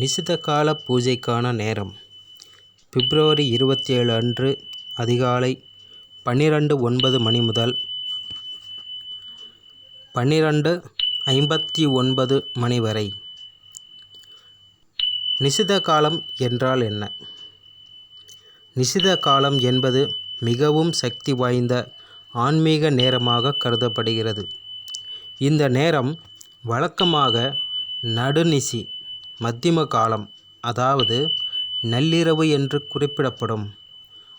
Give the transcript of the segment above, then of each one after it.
நிசித கால பூஜைக்கான நேரம். பிப்ரவரி இருபத்தி ஏழு அன்று அதிகாலை பன்னிரெண்டு ஒன்பது மணி முதல் பன்னிரெண்டு ஐம்பத்தி ஒன்பது மணி வரை. நிசித காலம் என்றால் என்ன? நிசித காலம் என்பது மிகவும் சக்தி வாய்ந்த ஆன்மீக நேரமாக கருதப்படுகிறது. இந்த நேரம் வழக்கமாக நடுநிசி மத்தியம காலம் அதாவது நள்ளிரவு என்று குறிப்பிடப்படும்.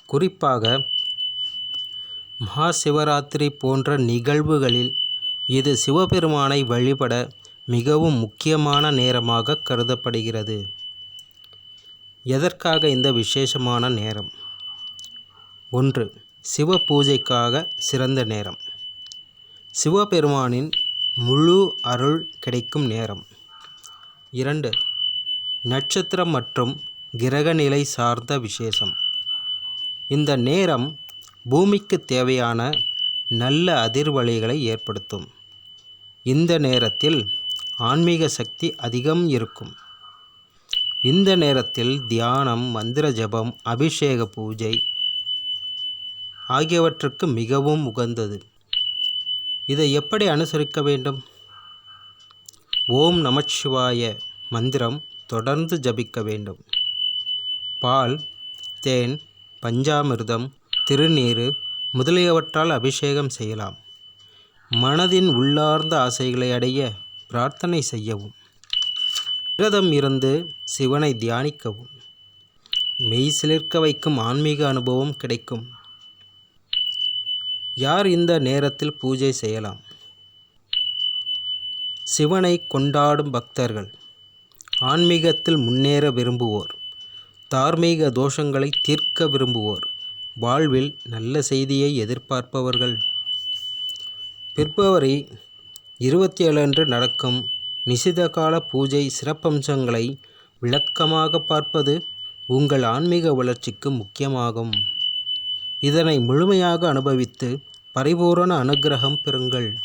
குறிப்பாக மகா சிவராத்திரி போன்ற நிகழ்வுகளில் இது சிவபெருமானை வழிபட மிகவும் முக்கியமான நேரமாக கருதப்படுகிறது. எதற்காக இந்த விசேஷமான நேரம்? ஒன்று சிவ பூஜைக்காக சிறந்த நேரம். சிவபெருமானின் முழு அருள் கிடைக்கும் நேரம். இரண்டு. நட்சத்திரம் மற்றும் கிரகநிலை சார்ந்த விசேஷம். இந்த நேரம் பூமிக்கு தேவையான நல்ல அதிர்வலைகளை ஏற்படுத்தும். இந்த நேரத்தில் ஆன்மீக சக்தி அதிகம் இருக்கும். இந்த நேரத்தில் தியானம் மந்திர ஜபம் அபிஷேக பூஜை ஆகியவற்றுக்கு மிகவும் உகந்தது. இதை எப்படி அனுசரிக்க வேண்டும்? ஓம் நமச்சிவாய மந்திரம் தொடர்ந்து ஜபிக்க வேண்டும். பால் தேன் பஞ்சாமிர்தம் திருநீறு முதலியவற்றால் அபிஷேகம் செய்யலாம். மனதின் உள்ளார்ந்த ஆசைகளை அடைய பிரார்த்தனை செய்யவும். விரதம் இருந்து சிவனை தியானிக்கவும். மெய் சிலிர்க்க வைக்கும் ஆன்மீக அனுபவம் கிடைக்கும். யார் இந்த நேரத்தில் பூஜை செய்யலாம்? சிவனை கொண்டாடும் பக்தர்கள். ஆன்மீகத்தில் முன்னேற விரும்புவோர். தார்மீக தோஷங்களை தீர்க்க விரும்புவோர். வாழ்வில் நல்ல செய்தியை எதிர்பார்ப்பவர்கள். பிப்ரவரி இருபத்தி ஏழு அன்று நடக்கும் நிசிதகால பூஜை சிறப்பம்சங்களை விளக்கமாக பார்ப்பது உங்கள் ஆன்மீக வளர்ச்சிக்கு முக்கியமாகும். இதனை முழுமையாக அனுபவித்து பரிபூரண அனுக்கிரகம் பெறுங்கள்.